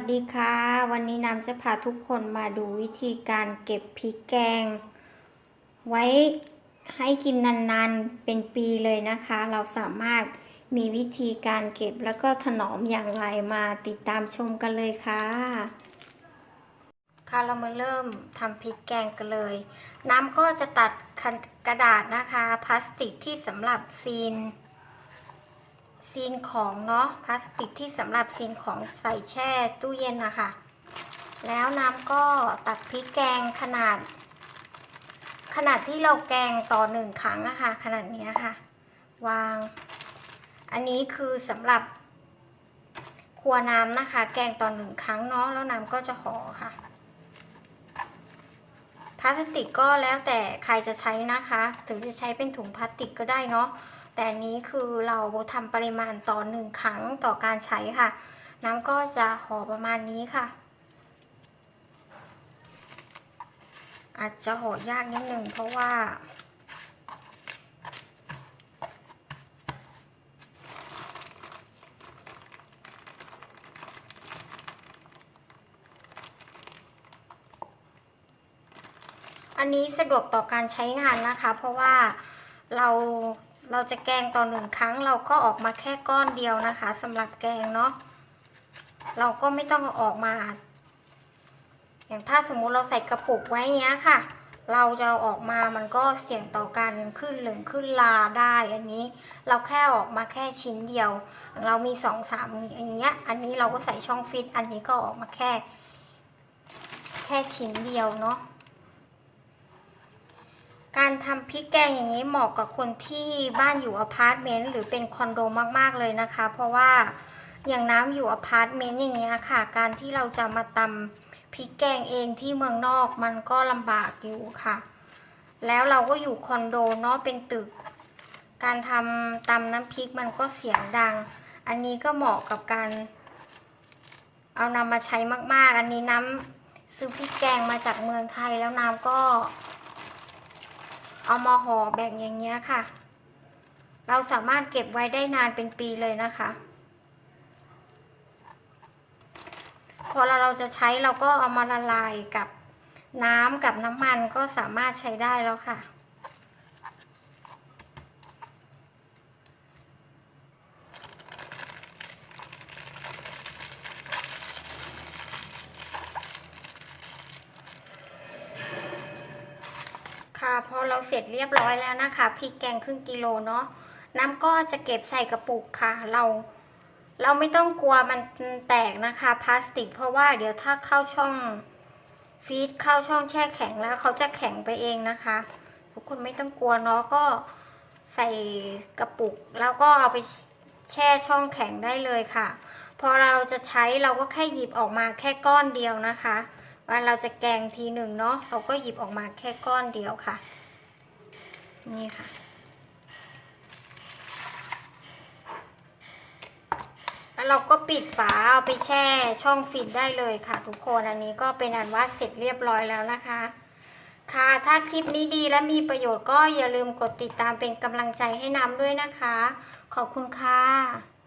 วัสดีค่ะ วันนี้น้ำจะพาทุกคนมาดูวิธีการเก็บพริกแกง ไว้ให้กินนานๆเป็นปีเลยนะคะ เราสามารถมีวิธีการเก็บแล้วก็ถนอมอย่างไรมาติดตามชมกันเลยค่ะ ค่ะเรามาเริ่มทำพริกแกงกันเลย น้ำก็จะตัดกระดาษนะคะ พลาสติกที่สำหรับซีน ซีนของเนาะพลาสติกที่สำหรับซีนของใส่แช่ตู้เย็นนะคะ แล้วน้ำก็ตักพริกแกงขนาด ขนาดที่เราแกงต่อหนึ่งครั้งอะคะขนาดนี้ยค่ะวาง อันนี้คือสำหรับ ครัวน้ำนะคะ แกงต่อหนึ่งครั้งเนาะแล้วน้ำก็จะห่อค่ะพลาสติกก็แล้วแต่ใครจะใช้นะคะ ถึงจะใช้เป็นถุงพลาสติกก็ได้เนาะ แต่นนี้คือเราทำปริมาณต่อหนึ่งครั้งต่อการใช้ค่ะ น้ำก็จะห่อประมาณนี้ค่ะ อาจจะห่อยากนิดนึงเพราะว่า อันนี้สะดวกต่อการใช้งานนะคะ เพราะว่าเรา เราจะแกงต่อหนึ่งครั้งเราก็ออกมาแค่ก้อนเดียวนะคะสำหรับแกงเนาะเราก็ไม่ต้องออกมา อย่างถ้าสมมุติเราใส่กระปุกไว้เนี้ยค่ะ เราจะเอาออกมามันก็เสี่ยงต่อการขึ้นเหลืองขึ้นลาได้อันนี้ เราแค่ออกมาแค่ชิ้นเดียว เรามีสองสามอย่างเงี้ย อันนี้เราก็ใส่ช่องฟิตอันนี้ก็ออกมาแค่ แค่ชิ้นเดียวเนาะ การทำพริกแกงอย่างนี้เหมาะกับคนที่บ้านอยู่อพาร์ตเมนต์หรือเป็นคอนโดมากๆเลยนะคะ เพราะว่าอย่างน้ำอยู่อพาร์ตเมนต์อย่างเงี้ยค่ะ การที่เราจะมาตำพริกแกงเองที่เมืองนอกมันก็ลำบากอยู่ค่ะ แล้วเราก็อยู่คอนโดเนาะเป็นตึก การทำตำน้ำพริกมันก็เสียงดัง อันนี้ก็เหมาะกับการ เอานำมาใช้มาก ๆ อันนี้น้ำซื้อพริกแกงมาจากเมืองไทยแล้วน้ำก็ เอามาห่อแบ่งอย่างเงี้ยค่ะ เราสามารถเก็บไว้ได้นานเป็นปีเลยนะคะ พอเราเราจะใช้เราก็เอามาละลายกับน้ำกับน้ำมันก็สามารถใช้ได้แล้วค่ะ ค่ะ พอเราเสร็จเรียบร้อยแล้วนะคะพริกแกงครึ่งกิโลเนาะน้ำก็จะเก็บใส่กระปุกค่ะ เรา เราไม่ต้องกลัวมันแตกนะคะพลาสติก เพราะว่าเดี๋ยวถ้าเข้าช่องฟีดเข้าช่องแช่แข็งแล้วเขาจะแข็งไปเองนะคะ ทุกคนไม่ต้องกลัวเนาะก็ใส่กระปุก แล้วก็เอาไปแช่ช่องแข็งได้เลยค่ะ พอเราจะใช้เราก็แค่หยิบออกมาแค่ก้อนเดียวนะคะ ว่าเราจะแกงทีหนึ่งเนาะเราก็หยิบออกมาแค่ก้อนเดียวค่ะ นี่ค่ะ แล้วเราก็ปิดฝาเอาไปแช่ช่องฟิตได้เลยค่ะ ทุกคนอันนี้ก็เป็นอันว่าเสร็จเรียบร้อยแล้วนะคะ ค่ะถ้าคลิปนี้ดีและมีประโยชน์ก็อย่าลืมกดติดตามเป็นกำลังใจให้น้ำด้วยนะคะ ขอบคุณค่ะ